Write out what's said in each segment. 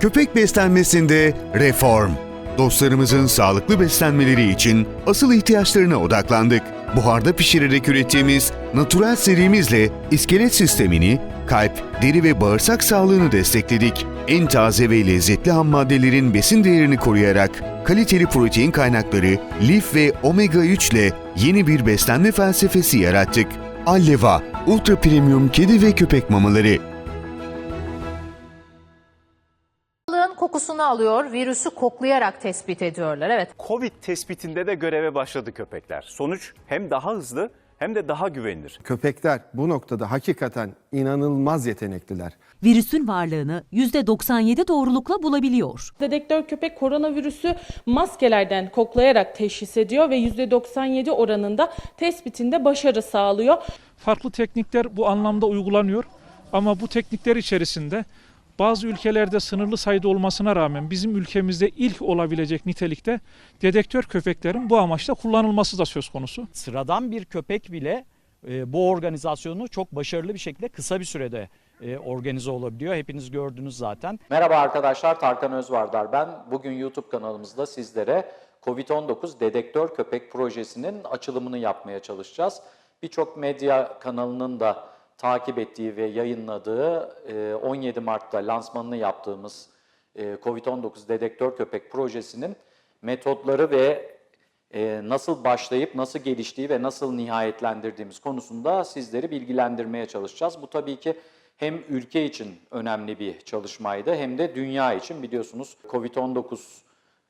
Köpek beslenmesinde reform. Dostlarımızın sağlıklı beslenmeleri için asıl ihtiyaçlarına odaklandık. Buharda pişirerek ürettiğimiz natural serimizle iskelet sistemini, kalp, deri ve bağırsak sağlığını destekledik. En taze ve lezzetli ham maddelerin besin değerini koruyarak kaliteli protein kaynakları, lif ve omega 3 ile yeni bir beslenme felsefesi yarattık. Alleva, Ultra Premium Kedi ve Köpek Mamaları. Kokusunu alıyor, virüsü koklayarak tespit ediyorlar. Evet, Covid tespitinde de göreve başladı köpekler. Sonuç hem daha hızlı hem de daha güvenilir. Köpekler bu noktada hakikaten inanılmaz yetenekliler. virüsün varlığını %97 doğrulukla bulabiliyor. Dedektör köpek koronavirüsü maskelerden koklayarak teşhis ediyor ve %97 oranında tespitinde başarı sağlıyor. farklı teknikler bu anlamda uygulanıyor. Ama bu teknikler içerisinde bazı ülkelerde sınırlı sayıda olmasına rağmen bizim ülkemizde ilk olabilecek nitelikte dedektör köpeklerin bu amaçla kullanılması da söz konusu. sıradan bir köpek bile e, bu organizasyonu çok başarılı bir şekilde kısa bir sürede e, organize olabiliyor. Hepiniz gördünüz zaten. Merhaba arkadaşlar, Tarkan Özvardar ben. Bugün YouTube kanalımızda sizlere COVID-19 Dedektör Köpek Projesi'nin açılımını yapmaya çalışacağız. Birçok medya kanalının da takip ettiği ve yayınladığı e, 17 Mart'ta lansmanını yaptığımız e, COVID-19 Dedektör Köpek Projesi'nin metotları ve e, nasıl başlayıp nasıl geliştiği ve nasıl nihayetlendirdiğimiz konusunda sizleri bilgilendirmeye çalışacağız. Bu tabii ki hem ülke için önemli bir çalışmaydı hem de dünya için biliyorsunuz COVID-19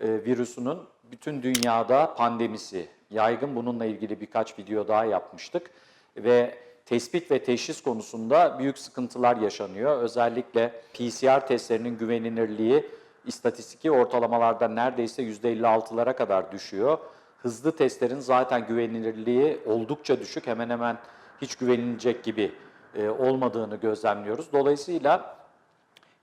e, virüsünün bütün dünyada pandemisi yaygın. Bununla ilgili birkaç video daha yapmıştık ve tespit ve teşhis konusunda büyük sıkıntılar yaşanıyor. Özellikle PCR testlerinin güvenilirliği istatistiki ortalamalarda neredeyse %56'lara kadar düşüyor. Hızlı testlerin zaten güvenilirliği oldukça düşük, hemen hemen hiç güvenilecek gibi e, olmadığını gözlemliyoruz. Dolayısıyla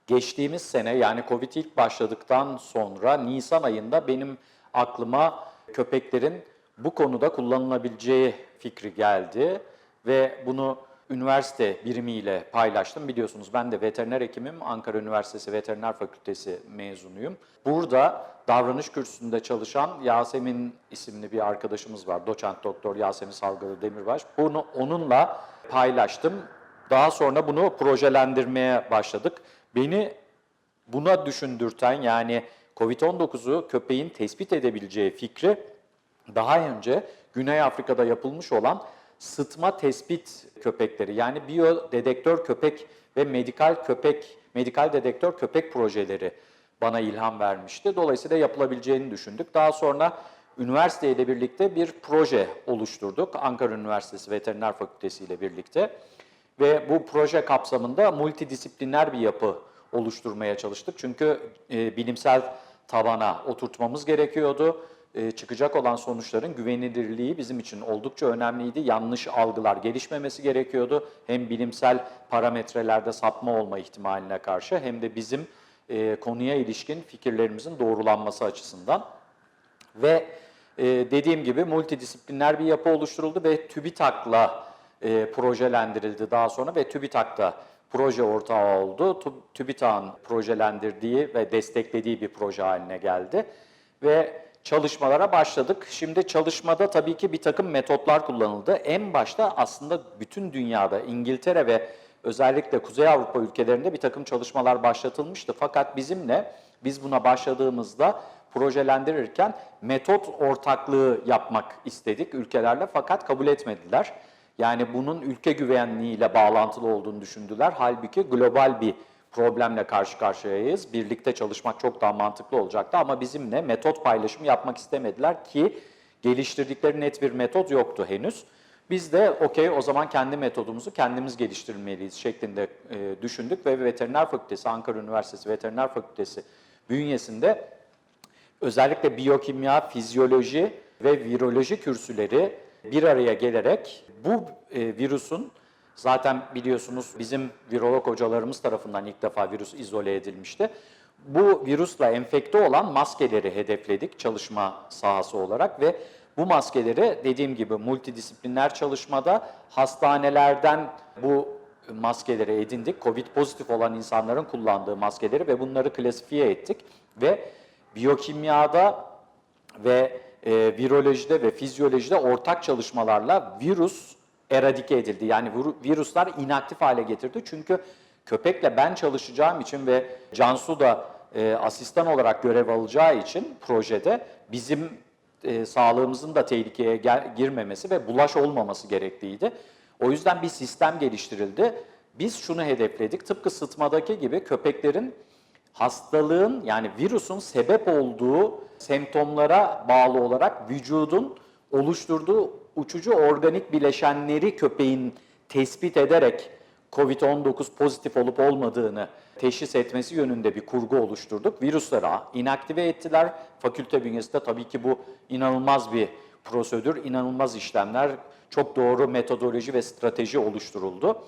geçtiğimiz sene yani Covid ilk başladıktan sonra Nisan ayında benim aklıma köpeklerin bu konuda kullanılabileceği fikri geldi ve bunu üniversite birimiyle paylaştım. Biliyorsunuz ben de veteriner hekimim. Ankara Üniversitesi Veteriner Fakültesi mezunuyum. Burada davranış kürsüsünde çalışan Yasemin isimli bir arkadaşımız var. Doçent doktor Yasemin Salgalı Demirbaş. Bunu onunla paylaştım. Daha sonra bunu projelendirmeye başladık. Beni buna düşündürten yani COVID-19'u köpeğin tespit edebileceği fikri daha önce Güney Afrika'da yapılmış olan sıtma tespit köpekleri yani biyodedektör köpek ve medikal köpek, medikal dedektör köpek projeleri bana ilham vermişti. Dolayısıyla yapılabileceğini düşündük. Daha sonra üniversiteyle birlikte bir proje oluşturduk. Ankara Üniversitesi Veteriner Fakültesi ile birlikte. Ve bu proje kapsamında multidisipliner bir yapı oluşturmaya çalıştık. Çünkü e, bilimsel tabana oturtmamız gerekiyordu. E, çıkacak olan sonuçların güvenilirliği bizim için oldukça önemliydi. Yanlış algılar gelişmemesi gerekiyordu. Hem bilimsel parametrelerde sapma olma ihtimaline karşı hem de bizim e, konuya ilişkin fikirlerimizin doğrulanması açısından. Ve e, dediğim gibi multidisipliner bir yapı oluşturuldu ve TÜBİTAK'la projelendirildi daha sonra ve TÜBİTAK da proje ortağı oldu. TÜBİTAK'ın projelendirdiği ve desteklediği bir proje haline geldi. Ve çalışmalara başladık. Şimdi çalışmada tabii ki bir takım metotlar kullanıldı. En başta aslında bütün dünyada İngiltere ve özellikle Kuzey Avrupa ülkelerinde bir takım çalışmalar başlatılmıştı. Fakat bizimle biz buna başladığımızda projelendirirken metot ortaklığı yapmak istedik ülkelerle fakat kabul etmediler. Yani bunun ülke güvenliğiyle bağlantılı olduğunu düşündüler. Halbuki global bir problemle karşı karşıyayız. Birlikte çalışmak çok daha mantıklı olacaktı ama bizimle metot paylaşımı yapmak istemediler ki geliştirdikleri net bir metot yoktu henüz. Biz de okey o zaman kendi metodumuzu kendimiz geliştirmeliyiz şeklinde e, düşündük ve Veteriner Fakültesi, Ankara Üniversitesi Veteriner Fakültesi bünyesinde özellikle biyokimya, fizyoloji ve viroloji kürsüleri bir araya gelerek bu e, virüsün zaten biliyorsunuz bizim virolog hocalarımız tarafından ilk defa virüs izole edilmişti. Bu virüsle enfekte olan maskeleri hedefledik çalışma sahası olarak ve bu maskeleri dediğim gibi multidisipliner çalışmada hastanelerden bu maskeleri edindik. Covid pozitif olan insanların kullandığı maskeleri ve bunları klasifiye ettik. Ve biyokimyada ve e, virolojide ve fizyolojide ortak çalışmalarla virüs eradike edildi. Yani virüsler inaktif hale getirdi. Çünkü köpekle ben çalışacağım için ve Cansu da e, asistan olarak görev alacağı için projede bizim e, sağlığımızın da tehlikeye gel- girmemesi ve bulaş olmaması gerektiğiydi. O yüzden bir sistem geliştirildi. Biz şunu hedefledik. Tıpkı sıtmadaki gibi köpeklerin hastalığın yani virüsün sebep olduğu semptomlara bağlı olarak vücudun oluşturduğu uçucu organik bileşenleri köpeğin tespit ederek COVID-19 pozitif olup olmadığını teşhis etmesi yönünde bir kurgu oluşturduk. Virüsleri inaktive ettiler. Fakülte bünyesinde tabii ki bu inanılmaz bir prosedür, inanılmaz işlemler, çok doğru metodoloji ve strateji oluşturuldu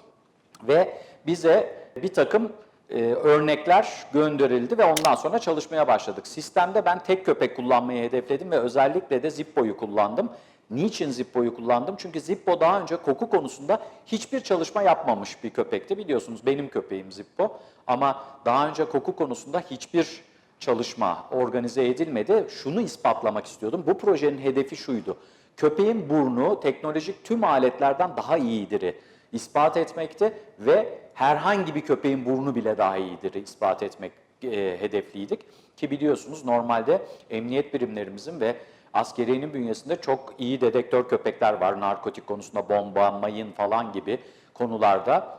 ve bize bir takım e, örnekler gönderildi ve ondan sonra çalışmaya başladık. Sistemde ben tek köpek kullanmayı hedefledim ve özellikle de Zippo'yu kullandım. Niçin Zippo'yu kullandım? Çünkü Zippo daha önce koku konusunda hiçbir çalışma yapmamış bir köpekti. Biliyorsunuz benim köpeğim Zippo ama daha önce koku konusunda hiçbir çalışma organize edilmedi. Şunu ispatlamak istiyordum. Bu projenin hedefi şuydu. Köpeğin burnu teknolojik tüm aletlerden daha iyidir ispat etmekti ve herhangi bir köpeğin burnu bile daha iyidir ispat etmek e, hedefliydik. Ki biliyorsunuz normalde emniyet birimlerimizin ve askeriyenin bünyesinde çok iyi dedektör köpekler var. Narkotik konusunda bomba, mayın falan gibi konularda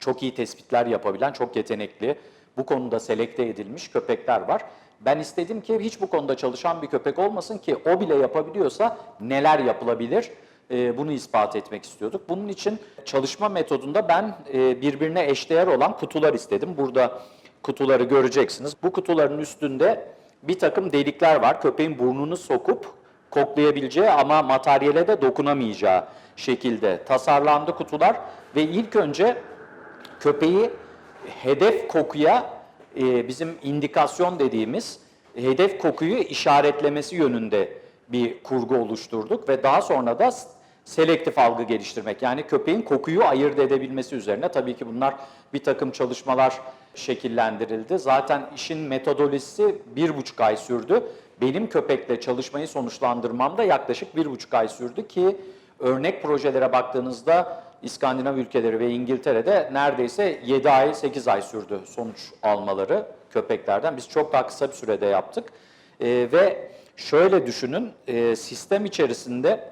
çok iyi tespitler yapabilen, çok yetenekli, bu konuda selekte edilmiş köpekler var. Ben istedim ki hiç bu konuda çalışan bir köpek olmasın ki o bile yapabiliyorsa neler yapılabilir e, bunu ispat etmek istiyorduk. Bunun için çalışma metodunda ben e, birbirine eşdeğer olan kutular istedim. Burada kutuları göreceksiniz. Bu kutuların üstünde bir takım delikler var. Köpeğin burnunu sokup koklayabileceği ama materyale de dokunamayacağı şekilde tasarlandı kutular. Ve ilk önce köpeği hedef kokuya e, bizim indikasyon dediğimiz hedef kokuyu işaretlemesi yönünde bir kurgu oluşturduk. Ve daha sonra da selektif algı geliştirmek yani köpeğin kokuyu ayırt edebilmesi üzerine. Tabii ki bunlar bir takım çalışmalar şekillendirildi. Zaten işin metodolojisi bir buçuk ay sürdü. Benim köpekle çalışmayı sonuçlandırmam da yaklaşık bir buçuk ay sürdü ki örnek projelere baktığınızda İskandinav ülkeleri ve İngiltere'de neredeyse 7 ay 8 ay sürdü sonuç almaları köpeklerden. Biz çok daha kısa bir sürede yaptık. Ee, ve şöyle düşünün e, sistem içerisinde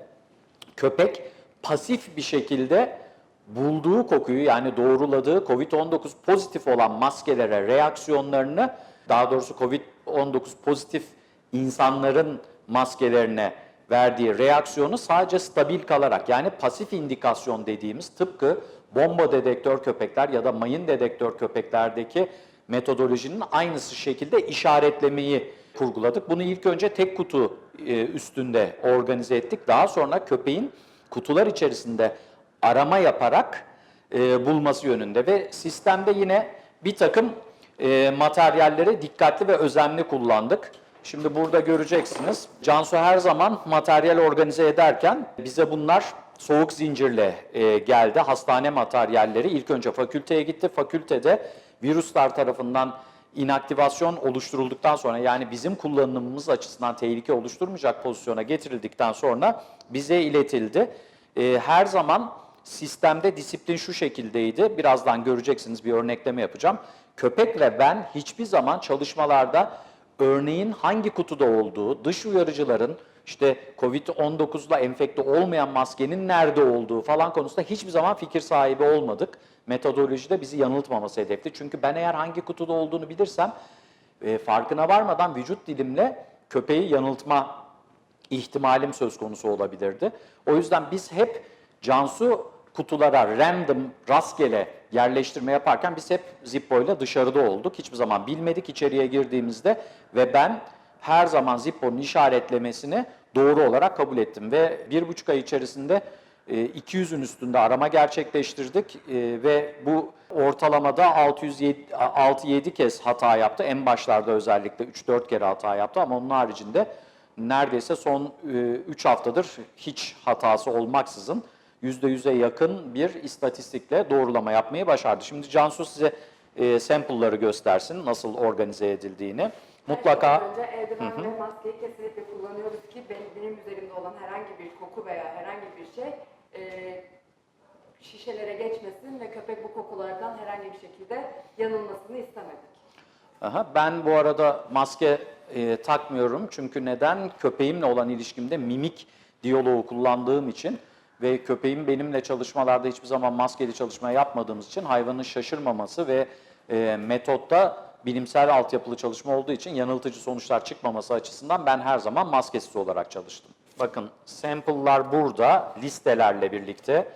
köpek pasif bir şekilde bulduğu kokuyu yani doğruladığı COVID-19 pozitif olan maskelere reaksiyonlarını daha doğrusu COVID-19 pozitif insanların maskelerine verdiği reaksiyonu sadece stabil kalarak yani pasif indikasyon dediğimiz tıpkı bomba dedektör köpekler ya da mayın dedektör köpeklerdeki metodolojinin aynısı şekilde işaretlemeyi kurguladık. Bunu ilk önce tek kutu e, üstünde organize ettik. Daha sonra köpeğin kutular içerisinde arama yaparak e, bulması yönünde ve sistemde yine bir takım e, materyalleri dikkatli ve özenli kullandık. Şimdi burada göreceksiniz. Cansu her zaman materyal organize ederken bize bunlar soğuk zincirle e, geldi. Hastane materyalleri ilk önce fakülteye gitti. Fakültede virüsler tarafından inaktivasyon oluşturulduktan sonra yani bizim kullanımımız açısından tehlike oluşturmayacak pozisyona getirildikten sonra bize iletildi. E, her zaman sistemde disiplin şu şekildeydi. Birazdan göreceksiniz bir örnekleme yapacağım. Köpek ve ben hiçbir zaman çalışmalarda örneğin hangi kutuda olduğu, dış uyarıcıların işte Covid-19'la enfekte olmayan maskenin nerede olduğu falan konusunda hiçbir zaman fikir sahibi olmadık. Metodolojide bizi yanıltmaması hedefti. Çünkü ben eğer hangi kutuda olduğunu bilirsem e, farkına varmadan vücut dilimle köpeği yanıltma ihtimalim söz konusu olabilirdi. O yüzden biz hep Cansu kutulara random, rastgele yerleştirme yaparken biz hep Zippo ile dışarıda olduk. Hiçbir zaman bilmedik içeriye girdiğimizde ve ben her zaman Zippo'nun işaretlemesini doğru olarak kabul ettim. Ve bir buçuk ay içerisinde e, 200'ün üstünde arama gerçekleştirdik E, ve bu ortalamada 607 kez hata yaptı. En başlarda özellikle 3-4 kere hata yaptı ama onun haricinde neredeyse son 3 haftadır hiç hatası olmaksızın %100'e yakın bir istatistikle doğrulama yapmayı başardı. Şimdi Cansu size e, sample'ları göstersin nasıl organize edildiğini. Mutlaka Önce eldiven ve maskeyi kesinlikle kullanıyoruz ki benim, benim üzerimde olan herhangi bir koku veya herhangi bir şey e, şişelere geçmesin ve köpek bu kokulardan herhangi bir şekilde yanılmasını istemedik. Aha, ben bu arada maske e, takmıyorum çünkü neden? Köpeğimle olan ilişkimde mimik diyaloğu kullandığım için ve köpeğim benimle çalışmalarda hiçbir zaman maskeli çalışma yapmadığımız için hayvanın şaşırmaması ve e, metotta bilimsel altyapılı çalışma olduğu için yanıltıcı sonuçlar çıkmaması açısından ben her zaman maskesiz olarak çalıştım. Bakın sample'lar burada listelerle birlikte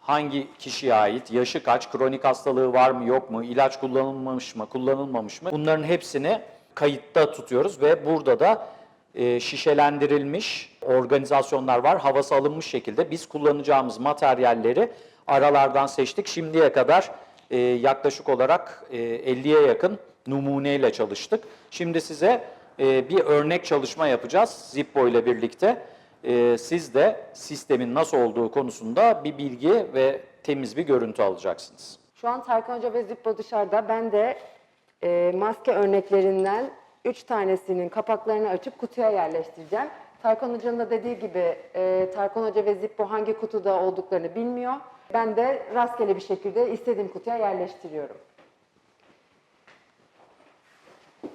hangi kişiye ait, yaşı kaç, kronik hastalığı var mı yok mu, ilaç kullanılmamış mı, kullanılmamış mı bunların hepsini kayıtta tutuyoruz ve burada da e, şişelendirilmiş organizasyonlar var. Havası alınmış şekilde biz kullanacağımız materyalleri aralardan seçtik. Şimdiye kadar e, yaklaşık olarak e, 50'ye yakın numuneyle çalıştık. Şimdi size e, bir örnek çalışma yapacağız Zippo ile birlikte. Siz de sistemin nasıl olduğu konusunda bir bilgi ve temiz bir görüntü alacaksınız. Şu an Tarkan Hoca ve Zippo dışarıda. Ben de maske örneklerinden 3 tanesinin kapaklarını açıp kutuya yerleştireceğim. Tarkan Hoca'nın da dediği gibi e, Tarkan Hoca ve Zippo hangi kutuda olduklarını bilmiyor. Ben de rastgele bir şekilde istediğim kutuya yerleştiriyorum.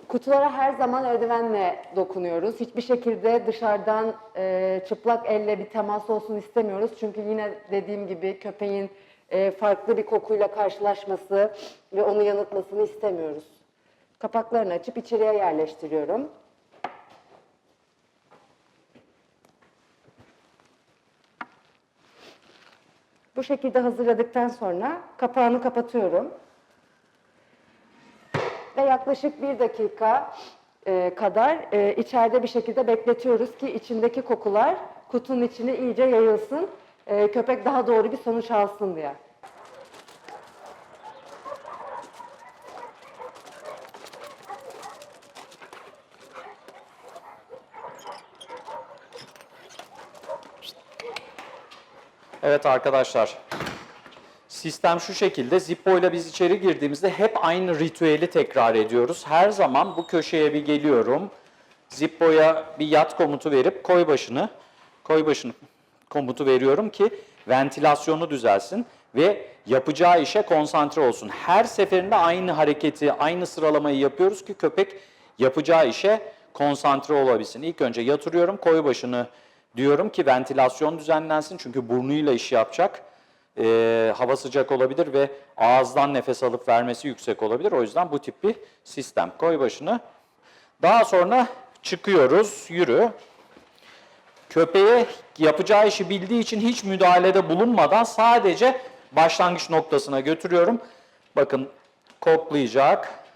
Kutulara her zaman eldivenle dokunuyoruz. Hiçbir şekilde dışarıdan e, çıplak elle bir temas olsun istemiyoruz. Çünkü yine dediğim gibi köpeğin e, farklı bir kokuyla karşılaşması ve onu yanıltmasını istemiyoruz. Kapaklarını açıp içeriye yerleştiriyorum. Bu şekilde hazırladıktan sonra kapağını kapatıyorum. Ve yaklaşık bir dakika e, kadar e, içeride bir şekilde bekletiyoruz ki içindeki kokular kutunun içine iyice yayılsın. e, köpek daha doğru bir sonuç alsın diye. Evet arkadaşlar. Sistem şu şekilde. Zippo ile biz içeri girdiğimizde hep aynı ritüeli tekrar ediyoruz. Her zaman bu köşeye bir geliyorum. Zippo'ya bir yat komutu verip koy başını, koy başını komutu veriyorum ki ventilasyonu düzelsin ve yapacağı işe konsantre olsun. Her seferinde aynı hareketi, aynı sıralamayı yapıyoruz ki köpek yapacağı işe konsantre olabilsin. İlk önce yatırıyorum, koy başını diyorum ki ventilasyon düzenlensin çünkü burnuyla iş yapacak. Ee, hava sıcak olabilir ve ağızdan nefes alıp vermesi yüksek olabilir. O yüzden bu tip bir sistem. Koy başını. Daha sonra çıkıyoruz, yürü. Köpeğe yapacağı işi bildiği için hiç müdahalede bulunmadan sadece başlangıç noktasına götürüyorum. Bakın koklayacak.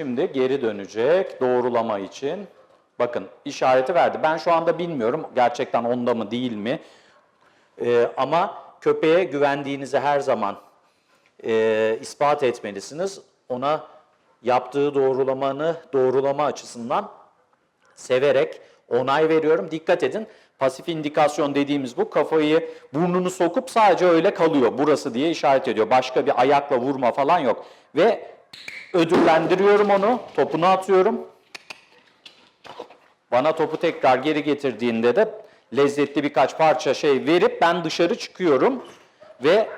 Şimdi geri dönecek doğrulama için. Bakın işareti verdi. Ben şu anda bilmiyorum gerçekten onda mı değil mi. Ee, ama köpeğe güvendiğinizi her zaman e, ispat etmelisiniz. Ona yaptığı doğrulamanı doğrulama açısından severek onay veriyorum. Dikkat edin pasif indikasyon dediğimiz bu kafayı burnunu sokup sadece öyle kalıyor burası diye işaret ediyor. Başka bir ayakla vurma falan yok. Ve ödüllendiriyorum onu topunu atıyorum. Bana topu tekrar geri getirdiğinde de lezzetli birkaç parça şey verip ben dışarı çıkıyorum ve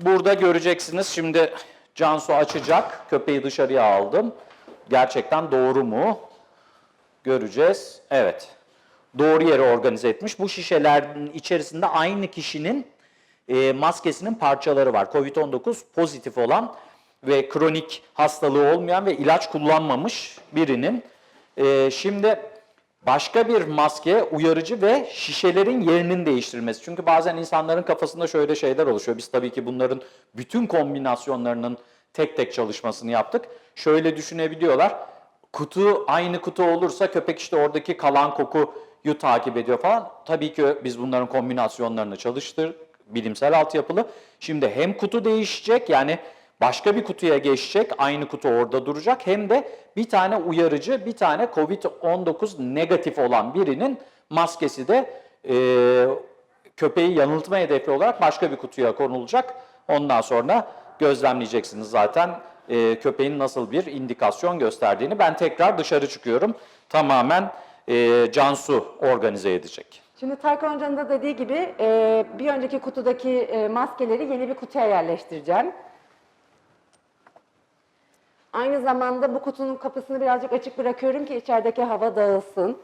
burada göreceksiniz şimdi Cansu açacak. Köpeği dışarıya aldım. Gerçekten doğru mu? Göreceğiz. Evet. Doğru yere organize etmiş. Bu şişelerin içerisinde aynı kişinin e, maskesinin parçaları var. Covid-19 pozitif olan ve kronik hastalığı olmayan ve ilaç kullanmamış birinin. E, şimdi başka bir maske uyarıcı ve şişelerin yerinin değiştirilmesi. Çünkü bazen insanların kafasında şöyle şeyler oluşuyor. Biz tabii ki bunların bütün kombinasyonlarının tek tek çalışmasını yaptık. Şöyle düşünebiliyorlar. Kutu aynı kutu olursa köpek işte oradaki kalan kokuyu takip ediyor falan. Tabii ki biz bunların kombinasyonlarını çalıştır bilimsel altyapılı. Şimdi hem kutu değişecek yani başka bir kutuya geçecek, aynı kutu orada duracak. Hem de bir tane uyarıcı, bir tane COVID-19 negatif olan birinin maskesi de e, köpeği yanıltma hedefi olarak başka bir kutuya konulacak. Ondan sonra gözlemleyeceksiniz zaten e, köpeğin nasıl bir indikasyon gösterdiğini. Ben tekrar dışarı çıkıyorum. Tamamen e, Cansu organize edecek. Şimdi Tarkan Hoca'nın da dediği gibi e, bir önceki kutudaki e, maskeleri yeni bir kutuya yerleştireceğim. Aynı zamanda bu kutunun kapısını birazcık açık bırakıyorum ki içerideki hava dağılsın.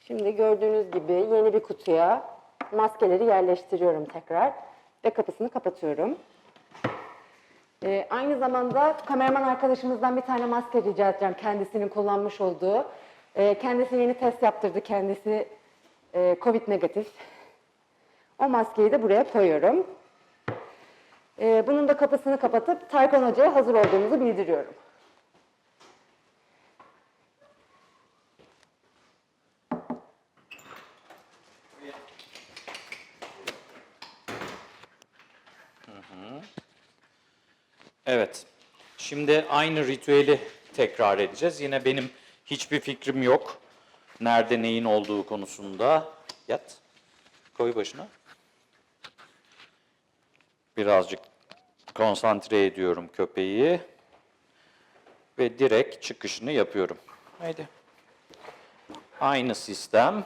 Şimdi gördüğünüz gibi yeni bir kutuya maskeleri yerleştiriyorum tekrar ve kapısını kapatıyorum. Ee, aynı zamanda kameraman arkadaşımızdan bir tane maske rica edeceğim kendisinin kullanmış olduğu. Ee, kendisi yeni test yaptırdı, kendisi e, Covid negatif. O maskeyi de buraya koyuyorum. Ee, bunun da kapısını kapatıp Taykan Hoca'ya hazır olduğumuzu bildiriyorum. Evet. Şimdi aynı ritüeli tekrar edeceğiz. Yine benim hiçbir fikrim yok. Nerede neyin olduğu konusunda. Yat. Koy başına. Birazcık konsantre ediyorum köpeği. Ve direkt çıkışını yapıyorum. Haydi. Aynı sistem.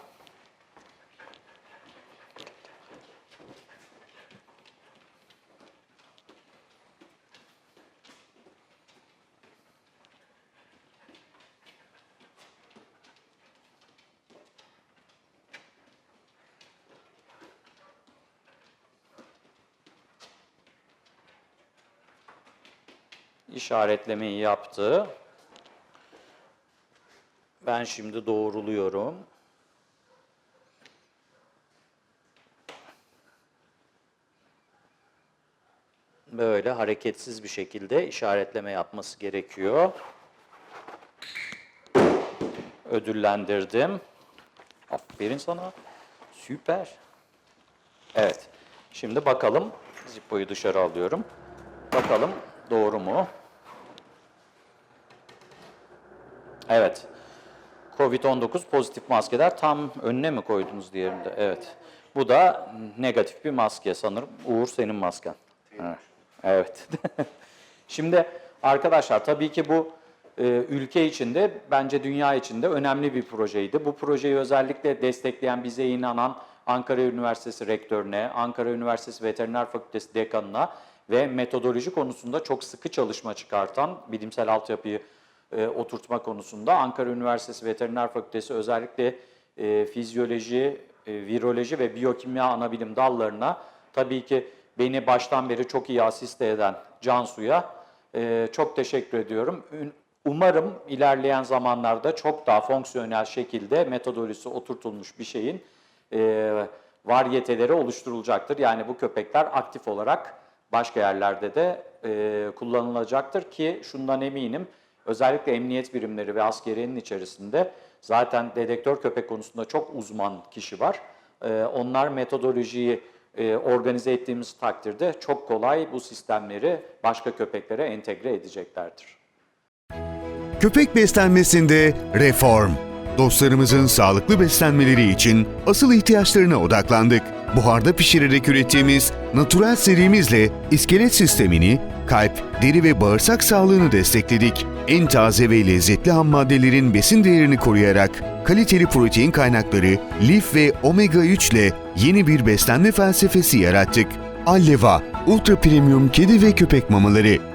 İşaretlemeyi yaptı. Ben şimdi doğruluyorum. Böyle hareketsiz bir şekilde işaretleme yapması gerekiyor. Ödüllendirdim. Aferin sana. Süper. Evet. Şimdi bakalım. Zippo'yu dışarı alıyorum. Bakalım doğru mu? Evet. Covid-19 pozitif maskeler tam önüne mi koydunuz diğerinde? Evet. Bu da negatif bir maske sanırım. Uğur senin masken. Evet. Şimdi arkadaşlar tabii ki bu e, ülke içinde bence dünya içinde önemli bir projeydi. Bu projeyi özellikle destekleyen bize inanan Ankara Üniversitesi Rektörüne, Ankara Üniversitesi Veteriner Fakültesi Dekanına ve metodoloji konusunda çok sıkı çalışma çıkartan bilimsel altyapıyı e, oturtma konusunda Ankara Üniversitesi Veteriner Fakültesi özellikle e, fizyoloji, e, viroloji ve biyokimya anabilim dallarına tabii ki beni baştan beri çok iyi asiste eden Cansu'ya e, çok teşekkür ediyorum. Umarım ilerleyen zamanlarda çok daha fonksiyonel şekilde metodolojisi oturtulmuş bir şeyin e, varyeteleri oluşturulacaktır. Yani bu köpekler aktif olarak başka yerlerde de e, kullanılacaktır ki şundan eminim özellikle emniyet birimleri ve askeriyenin içerisinde zaten dedektör köpek konusunda çok uzman kişi var. E, onlar metodolojiyi e, organize ettiğimiz takdirde çok kolay bu sistemleri başka köpeklere entegre edeceklerdir. Köpek beslenmesinde reform. Dostlarımızın sağlıklı beslenmeleri için asıl ihtiyaçlarına odaklandık. Buharda pişirerek ürettiğimiz Natural serimizle iskelet sistemini, kalp, deri ve bağırsak sağlığını destekledik. En taze ve lezzetli ham maddelerin besin değerini koruyarak kaliteli protein kaynakları, lif ve omega 3 ile yeni bir beslenme felsefesi yarattık. Alleva, Ultra Premium Kedi ve Köpek Mamaları